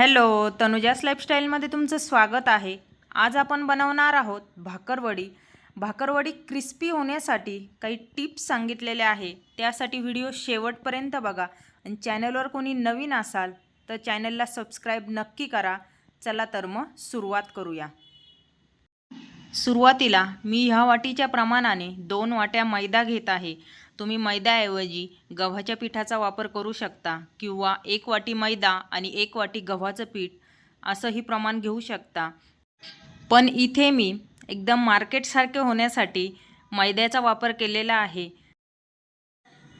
Hello तनुजास लाईफस्टाईलमध्ये तुमचं स्वागत आहे. आज आपण बनवणार आहोत भाकरवडी. भाकरवडी क्रिस्पी होण्यासाठी काही टिप्स सांगितलेल्या आहे. त्यासाठी व्हिडिओ शेवटपर्यंत बघा. आणि चॅनलवर कोणी नवीन असाल तर चॅनलला सबस्क्राईब नक्की करा. चला तर मग सुरुवात करूया. सुरुवातीला मी ह्या वाटीच्या प्रमाणाने दोन वाट्या मैदा घेत आहे. तुम्ही मैद्याऐवजी गव्हाच्या पिठाचा वापर करू शकता किंवा एक वाटी मैदा आणि एक वाटी गव्हाचं पीठ असंही प्रमाण घेऊ शकता. पण इथे मी एकदम मार्केटसारखे होण्यासाठी मैद्याचा वापर केलेला आहे.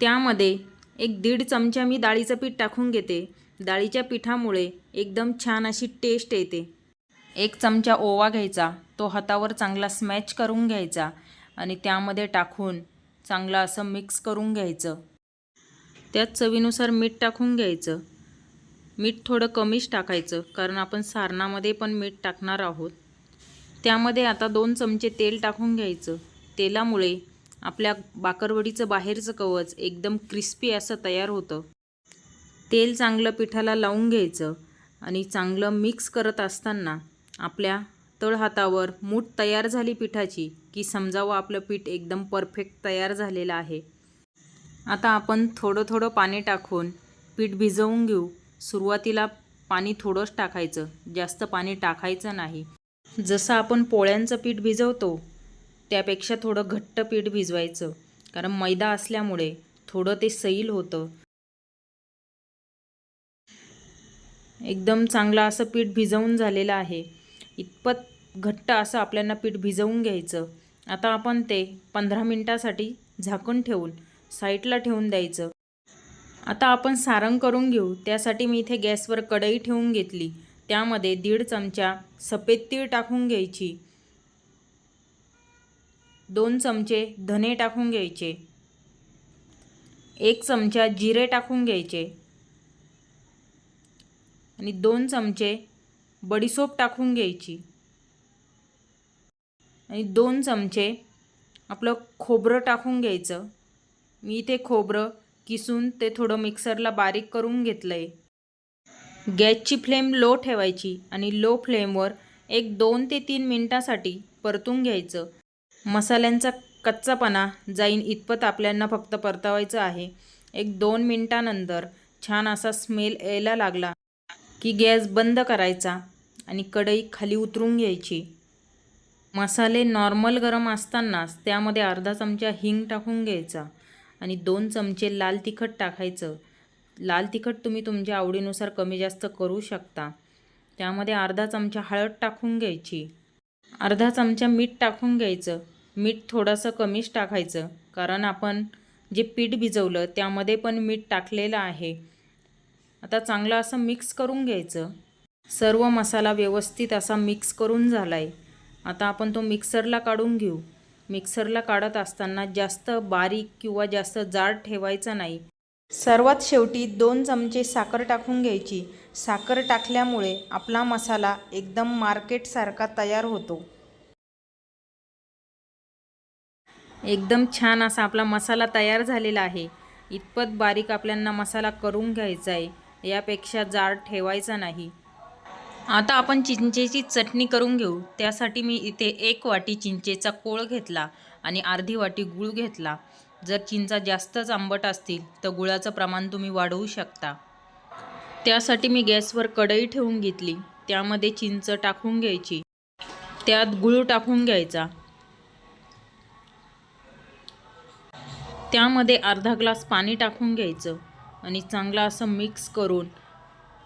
त्यामध्ये एक दीड चमचा मी डाळीचं पीठ टाकून घेते. डाळीच्या पिठामुळे एकदम छान अशी टेस्ट येते. एक चमचा ओवा घ्यायचा. तो हातावर चांगला स्मॅच करून घ्यायचा आणि त्यामध्ये टाकून चांगलं असं मिक्स करून घ्यायचं. त्यात चवीनुसार मीठ टाकून घ्यायचं. मीठ थोडं कमीच टाकायचं कारण आपण सारणामध्ये पण मीठ टाकणार आहोत. त्यामध्ये आता दोन चमचे तेल टाकून घ्यायचं. तेलामुळे आपल्या बाकरवडीचं बाहेरचं कवच एकदम क्रिस्पी असं तयार होतं. तेल चांगलं पिठाला लावून घ्यायचं आणि चांगलं मिक्स करत असताना आपल्या तळहातावर मूठ तयार झाली पिठाची की समजावं आपलं पीठ एकदम परफेक्ट तयार झालेलं आहे. आता आपण थोडं थोडं पाणी टाकून पीठ भिजवून घेऊ. सुरुवातीला पाणी थोडंच टाकायचं जास्त पाणी टाकायचं नाही. जसं आपण पोळ्यांचं पीठ भिजवतो त्यापेक्षा थोडं घट्ट पीठ भिजवायचं कारण मैदा असल्यामुळे थोडं ते सैल होतं. एकदम चांगलं असं पीठ भिजवून झालेलं आहे. इतपत घट्ट असं आपल्याला पीठ भिजवून घ्यायचं. आता आपण ते पंधरा मिनटासाठी झाकून ठेवून साईडला ठेवून द्यायचं. आता आपण सारंग करून घेऊ. त्यासाठी मी इथे गॅसवर कढई ठेवून घेतली. त्यामध्ये दीड चमचा सफेद तीळ टाकून घ्यायची. दोन चमचे धने टाकून घ्यायचे. एक चमचा जिरे टाकून घ्यायचे. आणि दोन चमचे बडीसोप टाकून घ्यायची. आणि दोन चमचे आपलं खोबरं टाकून घ्यायचं. मी ते खोबरं किसून ते थोडं मिक्सरला बारीक करून घेतलं आहे गॅसची फ्लेम लो ठेवायची आणि लो फ्लेमवर एक दोन ते तीन मिनटासाठी परतून घ्यायचं. मसाल्यांचा कच्चापणा जाईन इतपत आपल्यांना फक्त परतवायचं आहे. एक दोन मिनटानंतर छान असा स्मेल यायला लागला की गॅस बंद करायचा आणि कढई खाली उतरून घ्यायची. मसाले नॉर्मल गरम असतानाच त्यामध्ये अर्धा चमचा हिंग टाकून घ्यायचा आणि दोन चमचे लाल तिखट टाकायचं. लाल तिखट तुम्ही तुमच्या आवडीनुसार कमी जास्त करू शकता. त्यामध्ये अर्धा चमचा हळद टाकून घ्यायची. अर्धा चमचा मीठ टाकून घ्यायचं. मीठ थोडंसं कमीच टाकायचं कारण आपण जे पीठ भिजवलं त्यामध्ये पण मीठ टाकलेलं आहे. आता चांगलं असं मिक्स करून घ्यायचं. सर्व मसाला व्यवस्थित असा मिक्स करून झाला आहे आता आपण तो मिक्सरला काढून घेऊ. मिक्सरला काढत असताना जास्त बारीक किंवा जास्त जाड ठेवायचा नाही. सर्वात शेवटी दोन चमचे साखर टाकून घ्यायची. साखर टाकल्यामुळे आपला मसाला एकदम मार्केटसारखा तयार होतो. एकदम छान असा आपला मसाला तयार झालेला आहे. इतपत बारीक आपल्यांना मसाला करून घ्यायचा आहे यापेक्षा जाड ठेवायचा नाही. आता आपण चिंचेची चटणी करून घेऊ. त्यासाठी मी इथे एक वाटी चिंचेचा कोळ घेतला आणि अर्धी वाटी गूळ घेतला. जर चिंचा जास्तच आंबट असतील तर गुळाचं प्रमाण तुम्ही वाढवू शकता. त्यासाठी मी गॅसवर कढई ठेवून घेतली. त्यामध्ये चिंच टाकून घ्यायची. त्यात गूळ टाकून घ्यायचा. त्यामध्ये अर्धा ग्लास पाणी टाकून घ्यायचं आणि चांगलं असं मिक्स करून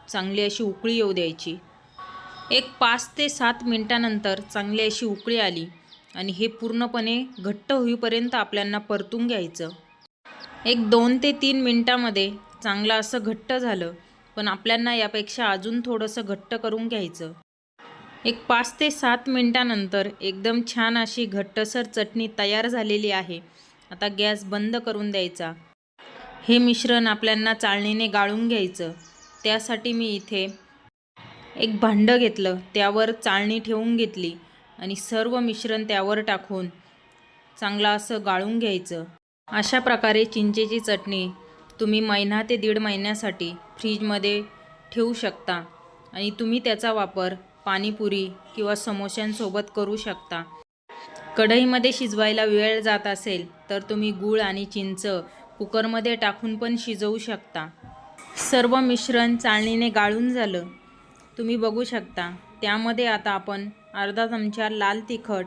चांगली अशी उकळी येऊ द्यायची. एक पाच ते सात मिनटानंतर चांगली अशी उकळी आली आणि हे पूर्णपणे घट्ट होईपर्यंत आपल्यांना परतून घ्यायचं. एक दोन ते तीन मिनटामध्ये चांगलं असं घट्ट झालं पण आपल्यांना यापेक्षा अजून थोडंसं घट्ट करून घ्यायचं. एक पाच ते सात मिनटानंतर एकदम छान अशी घट्टसर चटणी तयार झालेली आहे. आता गॅस बंद करून द्यायचा. हे मिश्रण आपल्यांना चाळणीने गाळून घ्यायचं. त्यासाठी मी इथे एक भांडं घेतलं त्यावर चाळणी ठेवून घेतली आणि सर्व मिश्रण त्यावर टाकून चांगलं असं गाळून घ्यायचं. अशा प्रकारे चिंचेची चटणी तुम्ही महिना ते दीड महिन्यासाठी फ्रीजमध्ये ठेवू शकता आणि तुम्ही त्याचा वापर पाणीपुरी किंवा समोश्यांसोबत करू शकता. कढईमध्ये शिजवायला वेळ जात असेल तर तुम्ही गूळ आणि चिंच कुकरमध्ये टाकून पण शिजवू शकता. सर्व मिश्रण चाळणीने गाळून झालं तुम्ही बघू शकता. त्यामध्ये आता आपण अर्धा चमचा लाल तिखट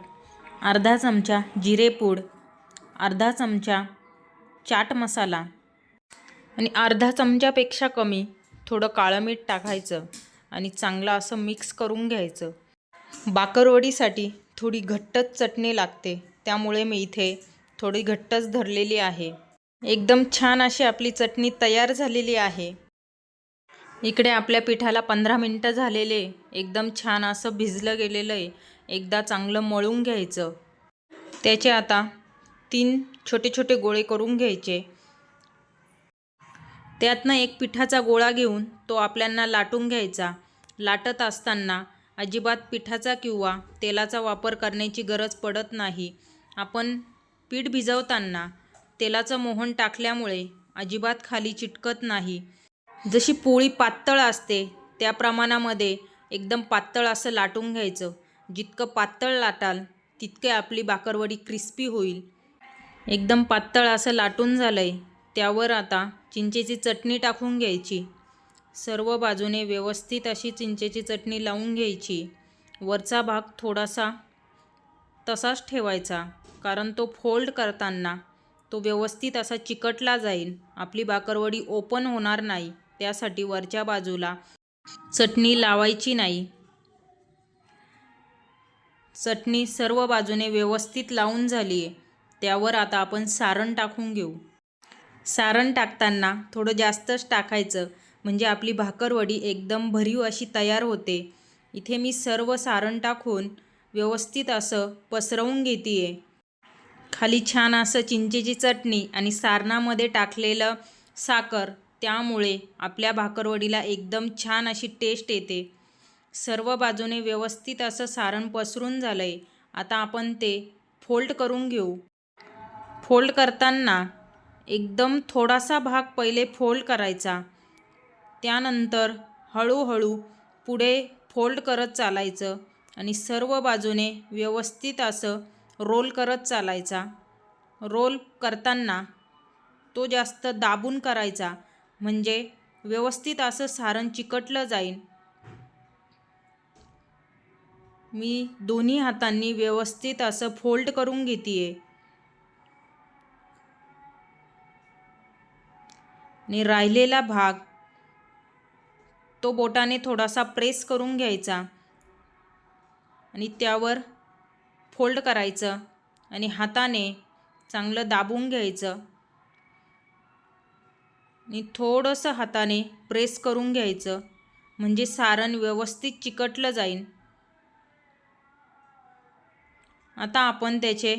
अर्धा चमचा जिरेपूड अर्धा चमचा चाट मसाला आणि अर्धा चमच्यापेक्षा कमी थोडं काळं मीठ टाकायचं आणि चांगलं असं मिक्स करून घ्यायचं. बाकरवडीसाठी थोडी घट्टच चटणी लागते. त्यामुळे मी इथे थोडी घट्टच धरलेली आहे. एकदम छान अशी आपली चटणी तयार झालेली आहे. इकडे आपल्या पिठाला पंधरा मिनटं झालेले. एकदम छान असं भिजलं गेलेलं आहे. एकदा चांगलं मळून घ्यायचं. त्याचे आता तीन छोटे छोटे गोळे करून घ्यायचे. त्यातनं एक पिठाचा गोळा घेऊन तो आपल्यांना लाटून घ्यायचा. लाटत असताना अजिबात पिठाचा किंवा तेलाचा वापर करण्याची गरज पडत नाही. आपण पीठ भिजवताना तेलाचं मोहन टाकल्यामुळे अजिबात खाली चिटकत नाही. जशी पोळी पातळ असते त्या प्रमाणामध्ये एकदम पातळ असं लाटून घ्यायचं. जितकं पातळ लाटाल तितके आपली बाकरवडी क्रिस्पी होईल. एकदम पातळ असं लाटून झालं आहे त्यावर आता चिंचेची चटणी टाकून घ्यायची. सर्व बाजूने व्यवस्थित अशी चिंचेची चटणी लावून घ्यायची. वरचा भाग थोडासा तसाच ठेवायचा कारण तो फोल्ड करताना तो व्यवस्थित असा चिकटला जाईल. आपली बाकरवडी ओपन होणार नाही. त्यासाठी वरच्या बाजूला चटणी लावायची नाही. चटणी सर्व बाजूने व्यवस्थित लावून झाली आहे त्यावर आता आपण सारण टाकून घेऊ. सारण टाकताना थोडं जास्तच टाकायचं म्हणजे आपली भाकरवडी एकदम भरीव अशी तयार होते. इथे मी सर्व सारण टाकून व्यवस्थित असं पसरवून घेते आहे खाली छान असं चिंचेची चटणी आणि सारणामध्ये टाकलेलं साखर त्यामुळे आपल्या भाकरवडीला एकदम छान अशी टेस्ट येते. सर्व बाजूने व्यवस्थित असं सारण पसरून झालं आहे आता आपण ते फोल्ड करून घेऊ. फोल्ड करताना एकदम थोडासा भाग पहिले फोल्ड करायचा. त्यानंतर हळूहळू पुढे फोल्ड करत चालायचं आणि सर्व बाजूने व्यवस्थित असं रोल करत चालायचा. रोल करताना तो जास्त दाबून करायचा. म्हणजे व्यवस्थित असं सारण चिकटलं जाईल मी दोन्ही हातांनी व्यवस्थित असं फोल्ड करून घेते आहे आणि राहिलेला भाग तो बोटाने थोडासा प्रेस करून घ्यायचा आणि त्यावर फोल्ड करायचं आणि हाताने चांगलं दाबून घ्यायचं. आणि थोडंसं हाताने प्रेस करून घ्यायचं. म्हणजे सारण व्यवस्थित चिकटलं जाईल आता आपण त्याचे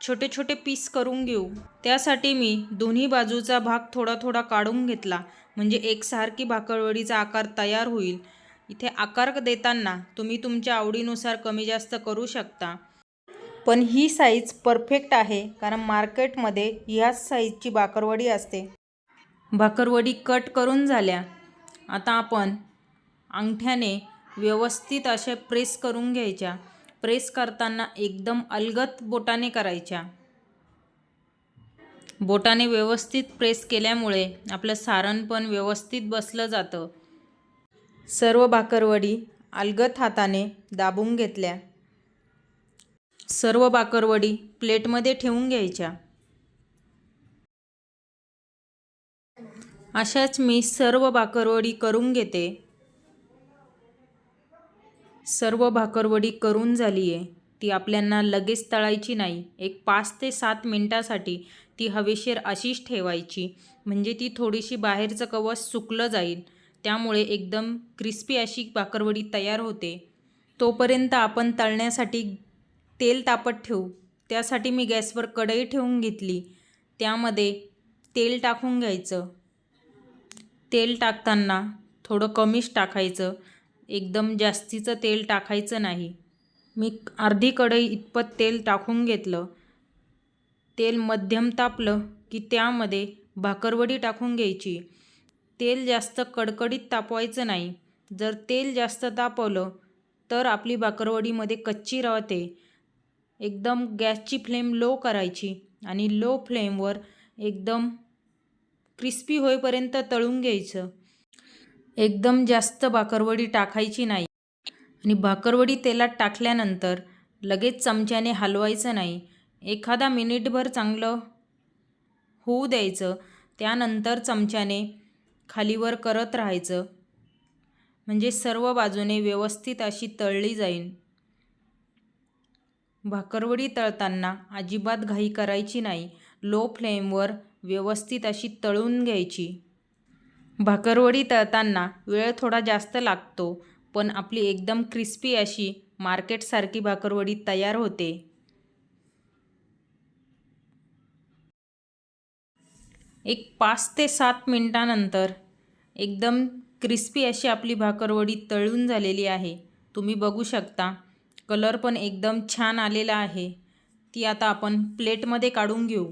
छोटे छोटे पीस करून घेऊ. त्यासाठी मी दोन्ही बाजूचा भाग थोडा थोडा काढून घेतला. म्हणजे एकसारखी भाकरवडीचा आकार तयार होईल. इथे आकार देताना तुम्ही तुमच्या आवडीनुसार कमी जास्त करू शकता. पण ही साईज परफेक्ट आहे कारण मार्केटमध्ये ह्याच साईजची भाकरवडी असते. भाकरवडी कट करून झाल्या. आता आपण अंगठ्याने व्यवस्थित असे प्रेस करून घ्यायच्या. प्रेस करताना एकदम अलगत बोटाने करायच्या. बोटाने व्यवस्थित प्रेस केल्यामुळे आपलं सारण पण व्यवस्थित बसलं जातं. सर्व भाकरवडी अलगत हाताने दाबून घेतल्या. सर्व भाकरवडी प्लेटमध्ये ठेवून घ्यायच्या. अशाच मी सर्व भाकरवडी करून घेते. सर्व भाकरवडी करून झाली आहे ती आपल्यांना लगेच तळायची नाही. एक पाच ते सात मिनटासाठी ती हवेशीर अशीच ठेवायची. म्हणजे ती थोडीशी बाहेरचं कवच सुकलं जाईल. त्यामुळे एकदम क्रिस्पी अशी भाकरवडी तयार होते. तोपर्यंत आपण तळण्यासाठी तेल तापत ठेवू. त्यासाठी मी गॅसवर कढई ठेवून घेतली. त्यामध्ये तेल टाकून घ्यायचं. तेल टाकताना थोडं कमीच टाकायचं. एकदम जास्तीचं तेल टाकायचं नाही. मी अर्धी कढई इतपत तेल टाकून घेतलं. तेल मध्यम तापलं की त्यामध्ये भाकरवडी टाकून घ्यायची. तेल जास्त कडकडीत तापवायचं नाही. जर तेल जास्त तापवलं तर आपली भाकरवडीमध्ये कच्ची राहते. एकदम गॅसची फ्लेम लो करायची आणि लो फ्लेमवर एकदम क्रिस्पी होईपर्यंत तळून घ्यायचं. एकदम जास्त भाकरवडी टाकायची नाही. आणि भाकरवडी तेलात टाकल्यानंतर लगेच चमच्याने हलवायचं नाही. एखादा मिनिटभर चांगलं होऊ द्यायचं. त्यानंतर चमच्याने खालीवर करत राहायचं. म्हणजे सर्व बाजूने व्यवस्थित अशी तळली जाईल. भाकरवडी तळताना अजिबात घाई करायची नाही. लो फ्लेमवर व्यवस्थित अशी तळून घ्यायची. भाकरवडी तळताना वेळ थोडा जास्त लागतो पण आपली एकदम क्रिस्पी अशी मार्केटसारखी भाकरवडी तयार होते. एक पाच ते सात मिनटानंतर एकदम क्रिस्पी अशी आपली भाकरवडी तळून झालेली आहे. तुम्ही बघू शकता कलर पण एकदम छान आलेला आहे. ती आता आपण प्लेटमध्ये काढून घेऊ.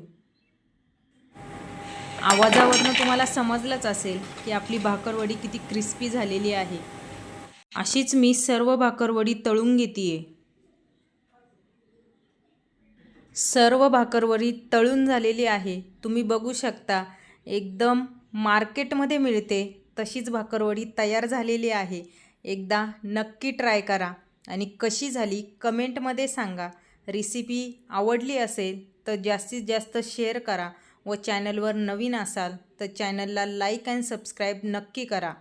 आवाजावरनं तुम्हाला समजलंच असेल की आपली भाकरवडी किती क्रिस्पी झालेली आहे. अशीच मी सर्व भाकरवडी तळून घेते सर्व भाकरवडी तळून झालेली आहे. तुम्ही बघू शकता एकदम मार्केटमध्ये मिळते तशीच भाकरवडी तयार झालेली आहे. एकदा नक्की ट्राय करा आणि कशी झाली कमेंटमध्ये सांगा. रेसिपी आवडली असेल तर जास्तीत जास्त शेअर करा. व चॅनलवर नवीन असाल तर चॅनलला लाईक अँड सबस्क्राईब नक्की करा.